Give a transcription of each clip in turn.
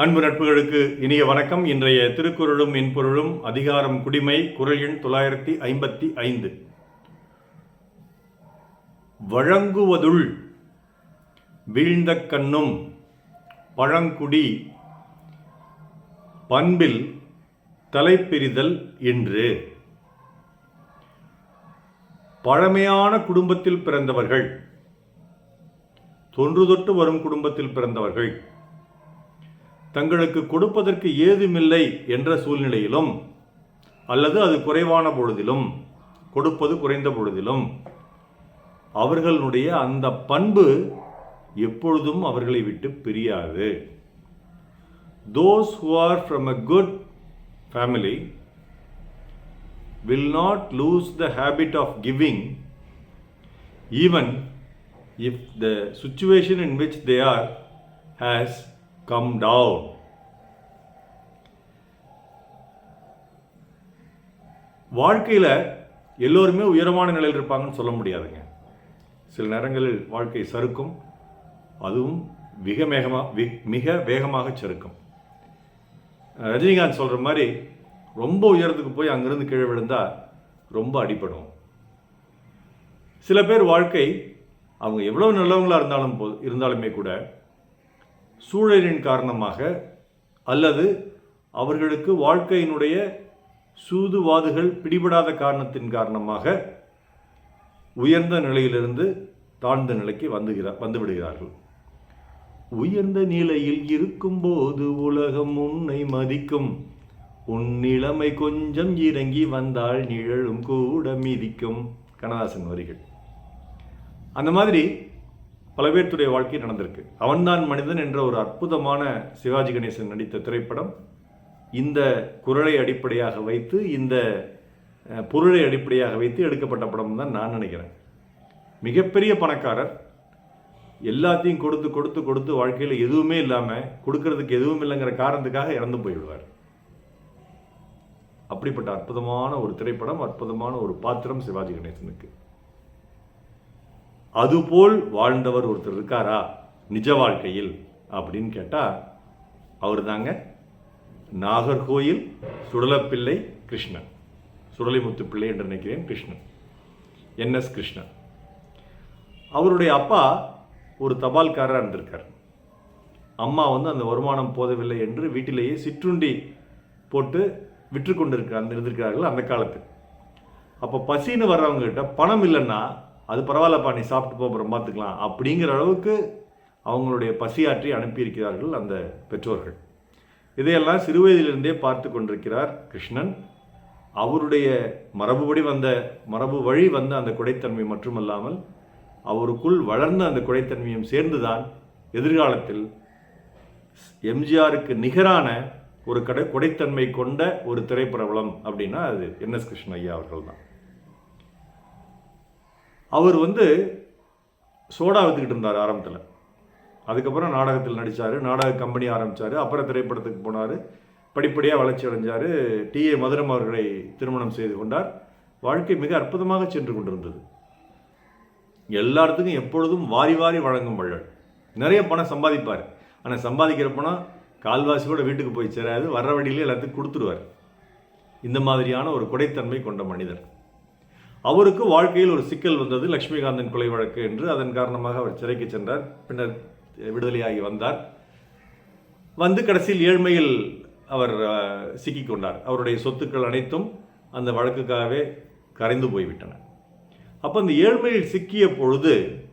அன்பு நட்புகளுக்கு இனிய வணக்கம். இன்றைய திருக்குறளும் இன்பொருளும் அதிகாரம் குடிமை குரல் எண் தொள்ளாயிரத்தி ஐம்பத்தி ஐந்து. வழங்குவதுள் வீழ்ந்த கண்ணும் பழங்குடி பண்பில் தலைப்பிரிதல் என்று பழமையான குடும்பத்தில் பிறந்தவர்கள் தொன்று தொட்டு வரும் குடும்பத்தில் பிறந்தவர்கள் தங்களுக்கு கொடுப்பதற்கு ஏதுமில்லை என்ற சூழ்நிலையிலும் அல்லது அது குறைவான பொழுதிலும் கொடுப்பது குறைந்த பொழுதிலும் அவர்களுடைய அந்த பண்பு எப்பொழுதும் அவர்களை விட்டு பிரியாது. Those who are from a good family will not lose the habit of giving even if the situation in which they are has come down. வாழ்க்கையில் எல்லோருமே உயரமான நிலையில் இருப்பாங்கன்னு சொல்ல முடியாதுங்க. சில நேரங்களில் வாழ்க்கை சறுக்கும். அதுவும் மிக வேகமாக மிக வேகமாக சறுக்கும். ரஜினிகாந்த் சொல்கிற மாதிரி ரொம்ப உயரத்துக்கு போய் அங்கேருந்து கீழே விழுந்தால் ரொம்ப அடிப்படும் சில பேர் வாழ்க்கை அவங்க எவ்வளோ நல்லவங்களாக இருந்தாலும் போ இருந்தாலுமே கூட சூழலின் காரணமாக அல்லது அவர்களுக்கு வாழ்க்கையினுடைய சூதுவாதுகள் பிடிபடாத காரணத்தின் காரணமாக உயர்ந்த நிலையிலிருந்து தாழ்ந்த நிலைக்கு வந்துகிறார் வந்துவிடுகிறார்கள். உயர்ந்த நிலையில் இருக்கும்போது உலகம் உன்னை மதிக்கும். உன் நிலைமை கொஞ்சம் இறங்கி வந்தால் நிழலும் கூட மிதிக்கும். கண்ணதாசன் வரிகள் அந்த மாதிரி பல பேர்த்துடைய வாழ்க்கை நடந்திருக்கு. அவன்தான் மனிதன் என்ற ஒரு அற்புதமான சிவாஜி கணேசன் நடித்த திரைப்படம். இந்த குரலை அடிப்படையாக வைத்து இந்த பொருளை அடிப்படையாக வைத்து எடுக்கப்பட்ட படம் தான் நான் நினைக்கிறேன். மிகப்பெரிய பணக்காரர். எல்லாத்தையும் கொடுத்து கொடுத்து கொடுத்து வாழ்க்கையில் எதுவுமே இல்லாமல் கொடுக்கறதுக்கு எதுவும் இல்லைங்கிற காரணத்துக்காக இறந்து போய்விடுவார். அப்படிப்பட்ட அற்புதமான ஒரு திரைப்படம் அற்புதமான ஒரு பாத்திரம் சிவாஜி கணேசனுக்கு. அதுபோல் வாழ்ந்தவர் ஒருத்தர் இருக்காரா? நிஜ வாழ்க்கையில்? அப்படின்னு கேட்டால் அவர் தாங்க நாகர்கோயில் சுடலப்பிள்ளை கிருஷ்ணன். சுடலிமுத்து பிள்ளை என்று நினைக்கிறேன் கிருஷ்ணன். என்எஸ் கிருஷ்ணன். அவருடைய அப்பா ஒரு தபால்காரராக இருந்திருக்கார். அம்மா வந்து அந்த வருமானம் போதவில்லை என்று வீட்டிலேயே சிற்றுண்டி போட்டு விற்று கொண்டிருக்க இருந்திருக்கிறார்கள் அந்த காலத்து. அப்போ பசின்னு வர்றவங்ககிட்ட பணம் இல்லைன்னா அது பரவாயில்லப்பா நீ சாப்பிட்டு போகிறோம் பார்த்துக்கலாம். அப்படிங்கிற அளவுக்கு அவங்களுடைய பசியாற்றி அனுப்பியிருக்கிறார்கள் அந்த பெற்றோர்கள். இதையெல்லாம் சிறுவயதிலிருந்தே பார்த்து கொண்டிருக்கிறார் கிருஷ்ணன். அவருடைய மரபுபடி வந்த மரபு வழி வந்த அந்த குடைத்தன்மை மட்டுமல்லாமல் அவருக்குள் வளர்ந்த அந்த குடைத்தன்மையும் சேர்ந்துதான் எதிர்காலத்தில் எம்ஜிஆருக்கு நிகரான ஒரு கடை குடைத்தன்மை கொண்ட ஒரு திரைப்பிரபலம் அப்படின்னா அது என்எஸ் கிருஷ்ணன் ஐயா அவர்கள் தான் அவர் வந்து சோடா வித்துக்கிட்டு இருந்தார் ஆரம்பத்தில். அதுக்கப்புறம் நாடகத்தில் நடித்தார் நாடக கம்பெனி ஆரம்பித்தார் அப்புறம் திரைப்படத்துக்கு போனார். படிப்படியாக வளர்ச்சி அடைஞ்சார். டிஏ மதுரம் அவர்களை திருமணம் செய்து கொண்டார். வாழ்க்கை மிக அற்புதமாக சென்று கொண்டிருந்தது. எல்லாத்துக்கும் எப்பொழுதும் வாரி வாரி வழங்கும் வள்ளல். நிறைய பணம் சம்பாதிப்பார். ஆனால் சம்பாதிக்கிற பணம் கால்வாசி கூட வீட்டுக்கு போய் சேராது வர்ற வழியிலே எல்லாத்துக்கும் கொடுத்துருவார். இந்த மாதிரியான ஒரு கொடைத்தன்மை கொண்ட மனிதர். அவருக்கு வாழ்க்கையில் ஒரு சிக்கல் வந்தது லக்ஷ்மிகாந்தன் கொலை வழக்கு என்று. அதன் காரணமாக அவர் சிறைக்கு சென்றார். பின்னர் விடுதலையாகி வந்தார். வந்து கடைசியில் ஏழ்மையில் அவர் சிக்கிக்கொண்டார் சிக்கிக் கொண்டார். அவருடைய சொத்துக்கள் அனைத்தும் அந்த வழக்குக்காகவே கரைந்து போய்விட்டன. அப்போ அந்த ஏழ்மையில் சிக்கிய பொழுது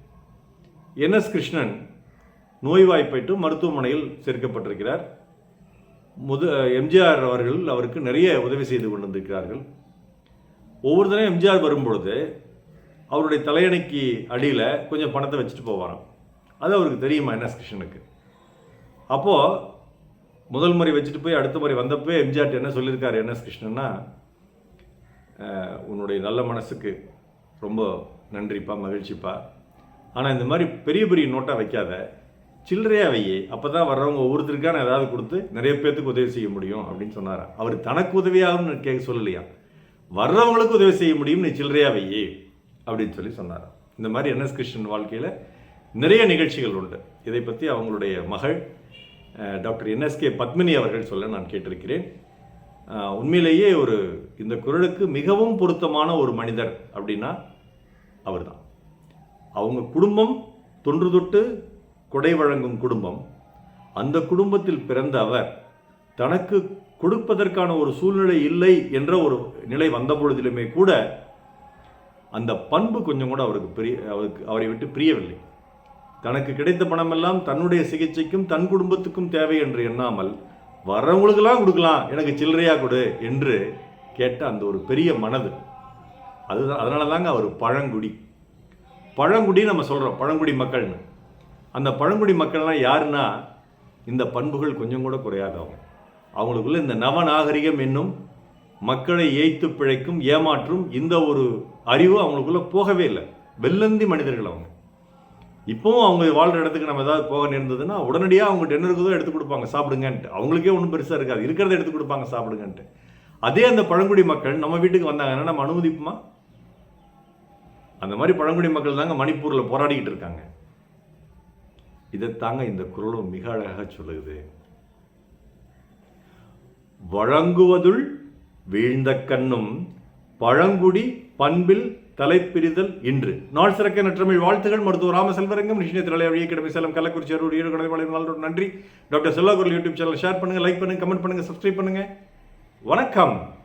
என் எஸ் கிருஷ்ணன் நோய்வாய்ப்பட்டு மருத்துவமனையில் சேர்க்கப்பட்டிருக்கிறார். முது எம்ஜிஆர் அவர்கள் அவருக்கு நிறைய உதவி செய்து கொண்டிருக்கிறார்கள். ஒவ்வொரு தடவை எம்ஜிஆர் வரும்பொழுது அவருடைய தலையணைக்கு அடியில் கொஞ்சம் பணத்தை வச்சுட்டு போவாராம். அது அவருக்கு தெரியுமா என்எஸ் கிருஷ்ணனுக்கு அப்போது முதல் முறை வச்சுட்டு போய் அடுத்த முறை வந்தப்போ எம்ஜிஆர் என்ன சொல்லியிருக்காரு? என்எஸ் கிருஷ்ணன்னா உன்னுடைய நல்ல மனசுக்கு ரொம்ப நன்றிப்பா மகிழ்ச்சிப்பா. ஆனால் இந்த மாதிரி பெரிய பெரிய நோட்டாக வைக்காத. சில்லறையாக வையே அப்போ தான் வர்றவங்க ஒவ்வொருத்தருக்கான ஏதாவது கொடுத்து நிறைய பேர்த்துக்கு உதவி செய்ய முடியும் அப்படின்னு சொன்னார் அவர் தனக்கு உதவியாகும்னு கேட்க சொல்லலையா வர்றவங்களுக்கு உதவி செய்ய முடியும் நீ சில்லறையாக வையே அப்படின்னு சொல்லி சொன்னார் இந்த மாதிரி என்எஸ் கிருஷ்ணன் வாழ்க்கையில் நிறைய நிகழ்ச்சிகள் உண்டு. இதை பற்றி அவங்களுடைய மகள் டாக்டர் என்எஸ்கே பத்மினி அவர்கள் சொல்ல நான் கேட்டிருக்கிறேன். உண்மையிலேயே ஒரு இந்த குரலுக்கு மிகவும் பொருத்தமான ஒரு மனிதர் அப்படின்னா அவர் தான் அவங்க குடும்பம் தொன்று தொட்டு கொடை வழங்கும் குடும்பம். அந்த குடும்பத்தில் பிறந்த அவர் தனக்கு கொடுப்பதற்கான ஒரு சூழ்நிலை இல்லை என்ற ஒரு நிலை வந்த பொழுதிலுமே கூட அந்த பண்பு கொஞ்சம் கூட அவருக்கு பிரிய அவருக்கு அவரை விட்டு பிரியவில்லை. தனக்கு கிடைத்த பணமெல்லாம் தன்னுடைய சிகிச்சைக்கும் தன் குடும்பத்துக்கும் தேவை என்று எண்ணாமல் வர்றவங்களுக்கெல்லாம் கொடுக்கலாம் எனக்கு சில்லறையாக கொடு என்று கேட்ட அந்த ஒரு பெரிய மனது. அதுதான் அதனால தாங்க அவர் பழங்குடி. பழங்குடி நம்ம சொல்கிறோம் பழங்குடி மக்கள்னு. அந்த பழங்குடி மக்கள்லாம் யாருன்னா இந்த பண்புகள் கொஞ்சம் கூட குறையாதவங்க. அவங்களுக்குள்ள இந்த நவநாகரிகம் என்னும் மக்களை ஏய்த்து பிழைக்கும் ஏமாற்றும் இந்த ஒரு அறிவு அவங்களுக்குள்ள போகவே இல்லை. வெள்ளந்தி மனிதர்கள் அவங்க. இப்போவும் அவங்க வாழ்கிற இடத்துக்கு நம்ம ஏதாவது போக நேர்ந்ததுன்னா உடனடியாக அவங்க என்ன இருக்குதோ எடுத்து கொடுப்பாங்க சாப்பிடுங்கன்ட்டு. அவங்களுக்கே ஒன்றும் பெருசாக இருக்காது. இருக்கிறத எடுத்து கொடுப்பாங்க சாப்பிடுங்கன்ட்டு. அதே அந்த பழங்குடி மக்கள் நம்ம வீட்டுக்கு வந்தாங்கன்னா நம்ம அனுமதிப்போமா அந்த மாதிரி பழங்குடி மக்கள் தாங்க மணிப்பூரில் போராடிக்கிட்டு இருக்காங்க. இதைத்தாங்க இந்த குரலும் மிக அழகாக சொல்லுது. வழங்குவதுள் வீழ்ந்த கண்ணும் பழங்குடி பண்பில் தலைப்பிரிதல் இன்று. நாள் சிறக்க நற்றமிழ் வாழ்த்துகள். மருத்துவர் ராமசெல்வரங்கம் நிஷ்ணயத்திரலை அழிய கிடமை சேலம் கள்ளக்குறிச்சி அருள் ஈடுகடை வாழ்நாள் நன்றி. Doctor Chellakural YouTube channel share பண்ணுங்கள் லைக் பண்ணுங்கள் கமெண்ட் பண்ணுங்கள் சப்ஸ்கிரைப் பண்ணுங்கள் வணக்கம்.